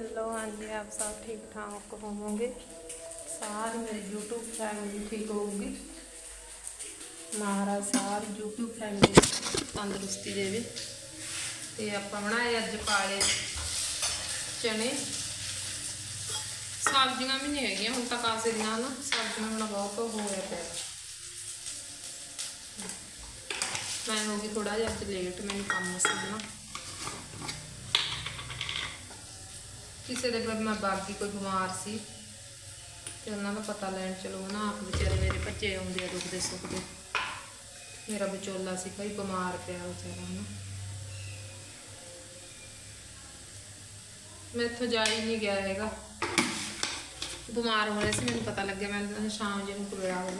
Hello, ਹਾਂਜੀ, ਆਪ ਸਭ ਠੀਕ ਠਾਕ ਹੋਵੋਗੇ? ਸਾਰੀ ਮੇਰੀ YouTube ਫੈਮਿਲੀ ਠੀਕ ਹੋਊਗੀ। ਮਹਾਰਾਜ ਸਾਰੀ YouTube ਫੈਮਿਲੀ ਤੰਦਰੁਸਤੀ ਦੇਵੇ। ਤੇ ਆਪਾਂ ਬਣਾਏ ਅੱਜ ਪਾਲੇ ਚਨੇ। ਸਬਜ਼ੀਆਂ ਵੀ ਨਹੀਂ ਹੈਗੀਆਂ, ਹੁਣ ਤਾਂ ਕਾਸੇ ਦੀਆਂ ਨਾ, ਸਬਜ਼ੀਆਂ ਹੁਣ ਬਹੁਤ ਹੋਇਆ ਪਿਆ ਮੈਂ ਹੋ ਗਈ ਥੋੜਾ ਜਿਹਾ ਅੱਜ ਲੇਟ ਮੈਨੂੰ ਕੰਮ ਸੀ ਨਾ ਕਿਸੇ ਦੇ ਮੈਂ ਬਾਗੀ ਕੋਈ ਬਿਮਾਰ ਸੀ ਤੇ ਉਹਨਾਂ ਦਾ ਪਤਾ ਲੈਣ ਚਲੋ ਨਾ ਆਪ ਵਿਚਾਰੇ ਮੇਰੇ ਬੱਚੇ ਆਉਂਦੇ ਆ ਦੁਖਦੇ ਸੁਖਦੇ ਮੇਰਾ ਵਿਚੋਲਾ ਸੀ ਕੋਈ ਬਿਮਾਰ ਪਿਆ ਵਿਚਾਰਾ ਨਾ। ਮੈਂ ਇੱਥੋਂ ਜਾ ਹੀ ਨਹੀਂ ਗਿਆ ਹੈਗਾ। ਬਿਮਾਰ ਹੋ ਰਿਹਾ ਸੀ, ਮੈਨੂੰ ਪਤਾ ਲੱਗਿਆ, ਮੈਂ ਸ਼ਾਮ ਜੇ ਨੂੰ ਕੁੜਿਆ ਹੋ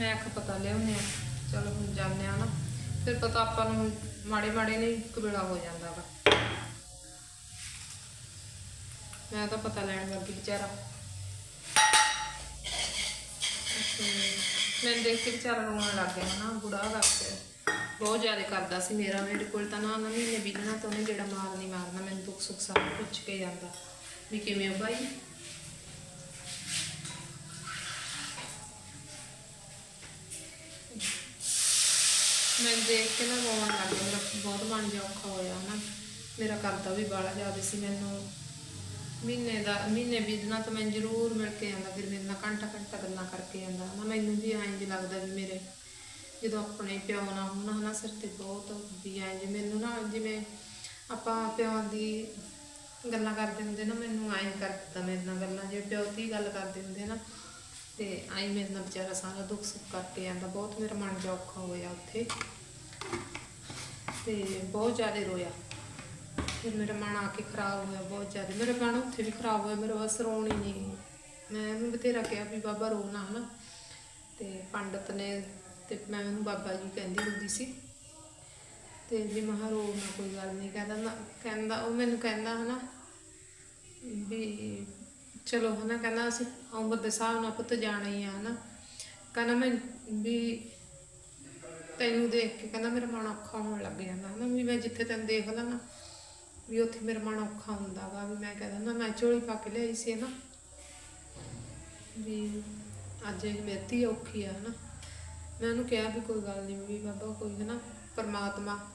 ਮੈਂ ਆਖ ਪਤਾ ਲਿਆਉਂਦੇ ਆ ਚਲੋ ਹੁਣ ਜਾਂਦੇ ਆ ਨਾ। ਫਿਰ ਪਤਾ ਆਪਾਂ ਨੂੰ ਮਾੜੇ ਮਾੜੇ ਨੇ ਕਬੇੜਾ ਹੋ ਜਾਂਦਾ ਵਾ। ਮੈਂ ਤਾਂ ਪਤਾ ਲੈਣ ਲੱਗੀ ਵਿਚਾਰਾ। ਤੇ ਮੈਨੂੰ ਦੇਖ ਕੇ ਵਿਚਾਰਾ ਰੋਣ ਲੱਗ ਗਿਆ ਨਾ, ਬੁੜਾ ਕਰਕੇ ਬਹੁਤ ਜ਼ਿਆਦਾ ਕਰਦਾ ਸੀ ਮੇਰਾ, ਮੇਰੇ ਕੋਲ ਤਾਂ ਨਾ ਨਾ ਮਹੀਨੇ ਬੀਤਣਾ ਤਾਂ ਉਹਨੇ ਜਿਹੜਾ ਮਾਰ ਨਹੀਂ ਮਾਰਨਾ, ਮੈਨੂੰ ਦੁੱਖ ਸੁੱਖ ਸਭ ਪੁੱਛ ਕੇ ਜਾਂਦਾ। ਵੀ ਕਿਵੇਂ ਹੋ ਭਾਈ ਮੈਂ ਦੇਖ ਕੇ ਨਾ ਰੋਣ ਲੱਗ ਗਿਆ, ਮੇਰਾ ਬਹੁਤ ਮਨ ਜਿਹਾ ਔਖਾ ਹੋਇਆ ਨਾ। ਮੇਰਾ ਕਰਦਾ ਵੀ ਬਾਲਾ ਜ਼ਿਆਦਾ ਸੀ ਮੈਨੂੰ। ਮਹੀਨੇ ਦਾ, ਮਹੀਨੇ ਬੀਤਣਾ ਤਾਂ ਮੈਂ ਜ਼ਰੂਰ ਮਿਲ ਕੇ ਆਂਦਾ ਫਿਰ ਮੇਰੇ ਨਾਲ ਘੰਟਾ ਘੰਟਾ ਗੱਲਾਂ ਕਰਕੇ ਆਂਦਾ ਨਾ ਮੈਨੂੰ ਵੀ ਐਂ ਜਿਹਾ ਲੱਗਦਾ ਵੀ ਮੇਰੇ, ਜਦੋਂ ਆਪਣੇ ਪਿਓ ਨਾ ਹੋਣਾ ਹਨਾ, ਸਿਰ ਤੇ ਬਹੁਤ ਵੀ ਐਂ ਜੇ ਮੈਨੂੰ ਨਾ ਜਿਵੇਂ ਆਪਾਂ ਪਿਓ ਦੀ ਗੱਲਾਂ ਕਰਦੇ ਹੁੰਦੇ ਨਾ, ਮੈਨੂੰ ਐਂ ਕਰ ਦਿੱਤਾ ਮੇਰੇ ਨਾਲ ਗੱਲਾਂ ਜੇ ਪਿਓ ਦੀ ਗੱਲ ਕਰਦੇ ਹੁੰਦੇ ਨਾ। ਤੇ ਆਈ ਮੇਰੇ ਨਾਲ ਵਿਚਾਰਾ ਸਾਰਾ ਦੁੱਖ ਸੁੱਖ ਕਰਕੇ ਆਂਦਾ, ਬਹੁਤ ਮੇਰਾ ਮਨ ਜਿਹਾ ਔਖਾ ਹੋਇਆ ਉੱਥੇ। ਤੇ ਬਹੁਤ ਜ਼ਿਆਦਾ ਰੋਇਆ। ਫਿਰ ਮੇਰਾ ਮਨ ਆ ਕੇ ਖਰਾਬ ਹੋਇਆ ਬਹੁਤ ਜ਼ਿਆਦਾ। ਮੇਰਾ ਮਨ ਉੱਥੇ ਵੀ ਖਰਾਬ ਹੋਇਆ, ਮੇਰਾ ਬਸ ਰੋਣ ਹੀ ਨਹੀਂ ਮੈਂ ਉਹਨੂੰ ਬਥੇਰਾ ਕਿਹਾ ਵੀ ਬਾਬਾ ਰੋਣਾ ਹਨਾ। ਤੇ ਪੰਡਤ ਨੇ ਤੇ ਮੈਂ ਉਹਨੂੰ ਬਾਬਾ ਜੀ ਕਹਿੰਦੀ ਹੁੰਦੀ ਸੀ। ਤੇ ਵੀ ਮਹਾ ਰੋ ਨਾ ਕੋਈ ਗੱਲ ਨਹੀਂ। ਕਹਿੰਦਾ ਕਹਿੰਦਾ, ਉਹ ਮੈਨੂੰ ਕਹਿੰਦਾ ਹਨਾ ਵੀ ਚਲੋ ਹਨਾ, ਕਹਿੰਦਾ ਅਸੀਂ ਉਮਰ ਦੇ ਹਿਸਾਬ ਨਾਲ ਪੁੱਤ ਜਾਣਾ ਹੀ ਆ, ਹਨਾ। ਕਹਿੰਦਾ ਮੈਂ ਵੀ ਤੈਨੂੰ ਦੇਖ ਕੇ ਕਹਿੰਦਾ ਮੇਰਾ ਮਨ ਔਖਾ ਹੋਣ ਲੱਗ ਜਾਂਦਾ, ਹਨਾ। ਵੀ ਮੈਂ ਜਿੱਥੇ ਤੈਨੂੰ ਦੇਖਦਾ ਨਾ ਵੀ ਉੱਥੇ ਮੇਰਾ ਮਨ ਔਖਾ ਹੁੰਦਾ ਵਾ ਵੀ ਮੈਂ ਕਹਿੰਦਾ ਨਾ ਮੈਂ ਝੋਲੀ ਪਾ ਕੇ ਲਿਆਈ ਸੀ, ਹਨਾ। ਵੀ ਅੱਜ ਇਹ ਮੇਰੀ ਔਖੀ ਆ, ਹਨਾ। ਮੈਂ ਉਹਨੂੰ ਕਿਹਾ ਵੀ ਕੋਈ ਗੱਲ ਨਹੀਂ ਵੀ ਬਾਬਾ ਕੋਈ ਹਨਾ ਪਰਮਾਤਮਾ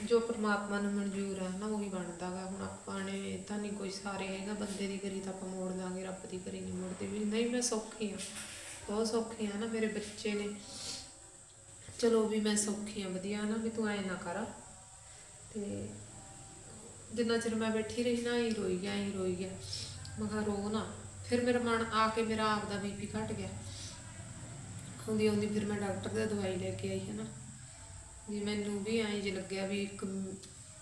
ਜੋ ਪਰਮਾਤਮਾ ਨੂੰ ਮਨਜ਼ੂਰ ਆ ਨਾ, ਉਹੀ ਬਣਦਾ ਹੁਣ ਆਪਾਂ ਨੇ ਤਾਂ ਨਹੀਂ ਕੋਈ ਸਾਰੇ ਹੈਗਾ, ਬੰਦੇ ਦੀ ਕਰੀ ਤਾਂ ਆਪਾਂ ਮੋੜ ਦਾਂਗੇ ਰੱਬ ਦੀ ਕਰੀ ਨਹੀਂ ਮੋੜਦੇ ਵੀ। ਨਹੀਂ, ਮੈਂ ਸੌਖੀ ਆ। ਬਹੁਤ ਸੌਖੀ ਆ ਨਾ, ਮੇਰੇ ਬੱਚੇ ਨੇ। ਚਲੋ ਵੀ ਮੈਂ ਸੌਖੀ ਆ, ਵਧੀਆ ਨਾ, ਵੀ ਤੂੰ ਐ ਨਾ ਕਰ। ਤੇ ਜਿੰਨਾ ਚਿਰ ਮੈਂ ਬੈਠੀ ਰਹੀ ਨਾ ਹੀ ਰੋਈ ਗਿਆ ਹੀ ਰੋਈ ਗਿਆ। ਮੈਂ ਕਿਹਾ, ਰੋ ਨਾ। ਫਿਰ ਮੇਰਾ ਮਨ ਆ ਕੇ ਮੇਰਾ ਆਪ ਦਾ ਬੀਪੀ ਘਟ ਗਿਆ। ਆਉਂਦੀ ਆਉਂਦੀ ਫਿਰ ਮੈਂ ਡਾਕਟਰ ਦੇ ਦਵਾਈ ਲੈ ਕੇ ਆਈ, ਹੈ ਨਾ। ਵੀ ਮੈਨੂੰ ਵੀ ਐਂ ਜਿਹਾ ਲੱਗਿਆ ਵੀ ਇੱਕ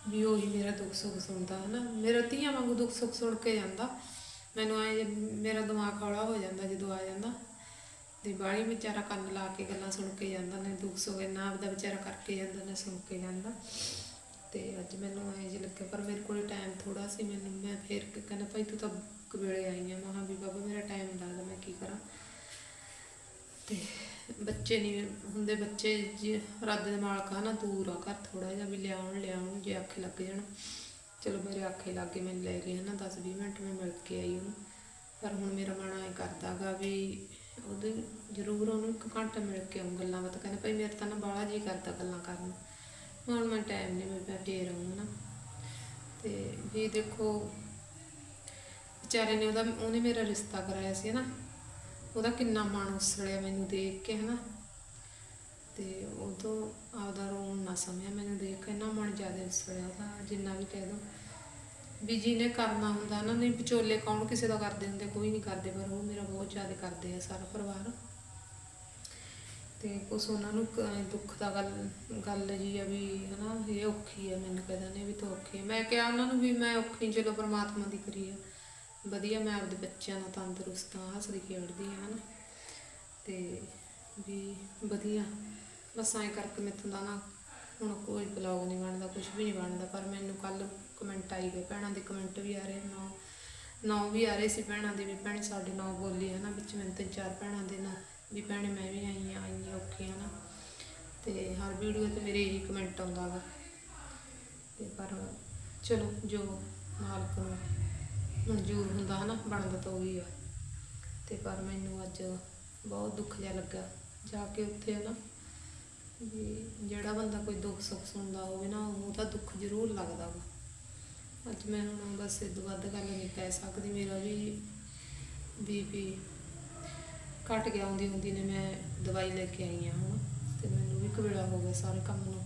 ਵੀ ਉਹੀ ਮੇਰਾ ਦੁੱਖ ਸੁੱਖ ਸੁਣਦਾ ਹੈ ਮੇਰਾ ਧੀਆਂ ਵਾਂਗੂ ਦੁੱਖ ਸੁੱਖ ਸੁਣ ਕੇ ਜਾਂਦਾ। ਮੈਨੂੰ ਐਂ ਮੇਰਾ ਦਿਮਾਗ ਹੌਲਾ ਹੋ ਜਾਂਦਾ ਜਦੋਂ ਆ ਜਾਂਦਾ। ਤੇ ਬਾੜੀ ਵਿਚਾਰਾ ਕੰਨ ਲਾ ਕੇ ਗੱਲਾਂ ਸੁਣ ਕੇ ਜਾਂਦਾ, ਨੇ ਦੁੱਖ ਸੁੱਖ, ਨਾ ਆਪਦਾ ਵਿਚਾਰਾ ਕਰਕੇ ਜਾਂਦਾ, ਨੇ ਸੁਣ ਕੇ ਜਾਂਦਾ। ਤੇ ਅੱਜ ਮੈਨੂੰ ਐਂ ਜਿਹਾ ਲੱਗਿਆ, ਪਰ ਮੇਰੇ ਕੋਲ ਟਾਈਮ ਥੋੜਾ ਸੀ ਮੈਨੂੰ, ਮੈਂ ਫੇਰ ਕਹਿੰਦਾ, ਭਾਈ ਤੂੰ ਤਾਂ ਕਵੇਲੇ ਆਈ ਆ। ਮੈਂ ਵੀ ਬਾਬਾ, ਮੇਰਾ ਟਾਈਮ ਲੱਗਦਾ ਮੈਂ ਕੀ ਕਰਾਂ? ਤੇ ਬੱਚੇ ਨਹੀਂ ਹੁੰਦੇ, ਬੱਚੇ ਜੇ ਰੱਦ ਦੇ ਮਾਲਕ ਆ ਦੂਰ ਆ ਘਰ ਥੋੜਾ ਜਿਹਾ ਵੀ ਲਿਆਉਣ ਲਿਆਉਣ ਜੇ ਆਖੇ ਲੱਗ ਜਾਣ। ਚਲੋ ਮੇਰੇ ਆਖੇ ਲੱਗ ਗਏ ਮੈਨੂੰ ਲੈ ਗਏ ਹਨਾ 10 20 ਮਿੰਟ ਮੈਂ ਮਿਲ ਕੇ ਆਈ ਉਹਨੂੰ। ਪਰ ਹੁਣ ਮੇਰਾ ਮਨ ਐ ਕਰਦਾਗਾ ਵੀ ਉਹਦੇ ਜ਼ਰੂਰ ਉਹਨੂੰ ਇੱਕ ਘੰਟਾ ਮਿਲ ਕੇ ਆਉਂ ਗੱਲਾਂ ਬਾਤ ਕਹਿੰਦਾ ਭਾਈ ਮੇਰੇ ਤਾਂ ਨਾ ਬਾਹਲਾ ਜੀ ਕਰਦਾ ਗੱਲਾਂ ਕਰਨ। ਹੁਣ ਮੈਂ ਟਾਈਮ ਨਹੀਂ ਮੈਂ ਫੇਰ ਆਉਂ ਨਾ ਤੇ ਵੀ ਦੇਖੋ, ਵਿਚਾਰੇ ਨੇ ਉਹਦਾ, ਉਹਨੇ ਮੇਰਾ ਰਿਸ਼ਤਾ ਕਰਾਇਆ ਸੀ ਨਾ ਉਹਦਾ ਕਿੰਨਾ ਮਨ ਉਸੜਿਆ ਮੈਨੂੰ ਦੇਖ ਕੇ, ਹਨਾ? ਤੇ ਉਦੋਂ ਆਪਦਾ ਰੋਣ ਨਾ ਸਮਿਆ ਮੈਨੂੰ ਦੇਖ ਕੇ ਨਾ ਮਨ ਜ਼ਿਆਦਾ ਉਸੜਿਆ ਉਹਦਾ, ਜਿੰਨਾ ਵੀ ਕਹਿ ਦੋ। ਵੀ ਜਿਹਨੇ ਕਰਨਾ ਹੁੰਦਾ ਨਾ, ਨਹੀਂ ਵਿਚੋਲੇ ਕੌਣ ਕਿਸੇ ਦਾ ਕਰਦੇ ਹੁੰਦੇ, ਕੋਈ ਨਹੀਂ ਕਰਦੇ, ਪਰ ਉਹ ਮੇਰਾ ਬਹੁਤ ਜ਼ਿਆਦਾ ਕਰਦੇ ਆ ਸਾਰਾ ਪਰਿਵਾਰ। ਤੇ ਕੁਛ ਉਹਨਾਂ ਨੂੰ ਦੁੱਖ ਦਾ ਗੱਲ ਗੱਲ ਜੀ ਆ ਵੀ, ਹਨਾ, ਇਹ ਔਖੀ ਆ, ਮੈਨੂੰ ਕਹਿੰਦਾ ਨੇ ਵੀ ਤੂੰ ਔਖੀ ਮੈਂ ਕਿਹਾ ਉਹਨਾਂ ਨੂੰ ਵੀ ਮੈਂ ਔਖੀ ਚਲੋ ਪ੍ਰਮਾਤਮਾ ਦੀ ਕਰੀ ਆ ਵਧੀਆ, ਮੈਂ ਆਪਦੇ ਬੱਚਿਆਂ ਨਾਲ ਤੰਦਰੁਸਤ ਆ ਹੱਸਦੀ ਖੇਡਦੀ ਆ ਹਨਾ। ਤੇ ਵੀ ਵਧੀਆ। ਬਸ ਐਂ ਕਰਕੇ ਮੈਥੋਂ ਦਾ ਨਾ ਹੁਣ ਕੋਈ ਬਲੌਗ ਨਹੀਂ ਬਣਦਾ ਕੁਝ ਵੀ ਨਹੀਂ ਬਣਦਾ, ਪਰ ਮੈਨੂੰ ਕੱਲ ਕਮੈਂਟ ਆਈ ਗਏ ਭੈਣਾਂ ਦੇ ਕਮੈਂਟ ਵੀ ਆ ਰਹੇ, ਨੌ ਨੌ ਵੀ ਆ ਰਹੇ ਸੀ, ਭੈਣਾਂ ਦੇ ਵੀ, ਭੈਣੇ ਸਾਡੇ ਨੌ ਬੋਲੀ ਹੈ ਨਾ ਵਿੱਚ ਮੈਨੂੰ ਤਿੰਨ ਚਾਰ ਭੈਣਾਂ ਦੇ ਨਾ, ਵੀ ਭੈਣੇ ਮੈਂ ਵੀ ਆਈ ਆ ਆਈ ਆ ਔਖੀ ਆ ਨਾ ਤੇ ਹਰ ਵੀਡੀਓ ਤੇ ਮੇਰੇ ਇਹੀ ਕਮੈਂਟ ਆਉਂਦਾ ਵਾ। ਤੇ ਪਰ ਚਲੋ, ਜੋ ਮਾਲਕ ਨੂੰ ਮਨਜ਼ੂਰ ਹੁੰਦਾ ਹਨਾ ਬਣਦਾ ਤਾਂ ਉਹੀ ਆ। ਤੇ ਪਰ ਮੈਨੂੰ ਅੱਜ ਬਹੁਤ ਦੁੱਖ ਜਿਹਾ ਲੱਗਾ, ਜਾ ਕੇ ਉੱਥੇ ਹਨਾ, ਵੀ ਜਿਹੜਾ ਬੰਦਾ ਕੋਈ ਦੁੱਖ ਸੁੱਖ ਸੁਣਦਾ ਹੋਵੇ ਨਾ ਉਹ ਤਾਂ ਦੁੱਖ ਜ਼ਰੂਰ ਲੱਗਦਾ ਵਾ। ਅੱਜ ਮੈਂ ਹੁਣ ਬਸ ਇਹ ਤੋਂ ਵੱਧ ਗੱਲ ਨਹੀਂ ਕਹਿ ਸਕਦੀ, ਮੇਰਾ ਵੀ ਬੀਪੀ ਘਟ ਗਿਆ ਆਉਂਦੀ ਹੁੰਦੀ ਨੇ ਮੈਂ ਦਵਾਈ ਲੈ ਕੇ ਆਈ ਹਾਂ ਹੁਣ, ਤੇ ਮੈਨੂੰ ਵੀ ਕਵੇਲਾ ਹੋ ਗਿਆ ਸਾਰੇ ਕੰਮ ਨੂੰ।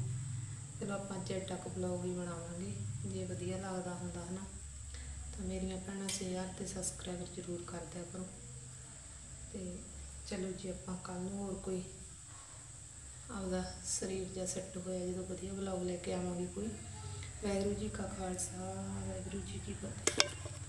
ਚਲੋ ਆਪਾਂ ਚਿਰ ਤੱਕ ਬਲੌਗ ਹੀ ਬਣਾਵਾਂਗੇ, ਜੇ ਵਧੀਆ ਲੱਗਦਾ ਹੁੰਦਾ ਹਨਾ। ਤਾਂ ਮੇਰੀਆਂ ਭੈਣਾਂ ਸ਼ੇਅਰ ਤੇ ਸਬਸਕ੍ਰਾਈਬ ਜ਼ਰੂਰ ਕਰ ਦਿਆ ਕਰੋ। ਤੇ ਚਲੋ ਜੀ, ਆਪਾਂ ਕੱਲ ਨੂੰ ਹੋਰ ਕੋਈ ਆਪਦਾ ਸਰੀਰ ਜਾਂ ਸੈੱਟ ਹੋਇਆ, ਜਦੋਂ ਵਧੀਆ ਬਲੌਗ ਲੈ ਕੇ ਆਵਾਂਗੇ ਕੋਈ। ਵਾਹਿਗੁਰੂ ਜੀ ਕਾ ਖਾਲਸਾ, ਵਾਹਿਗੁਰੂ ਜੀ ਕੀ ਫਤਿਹ।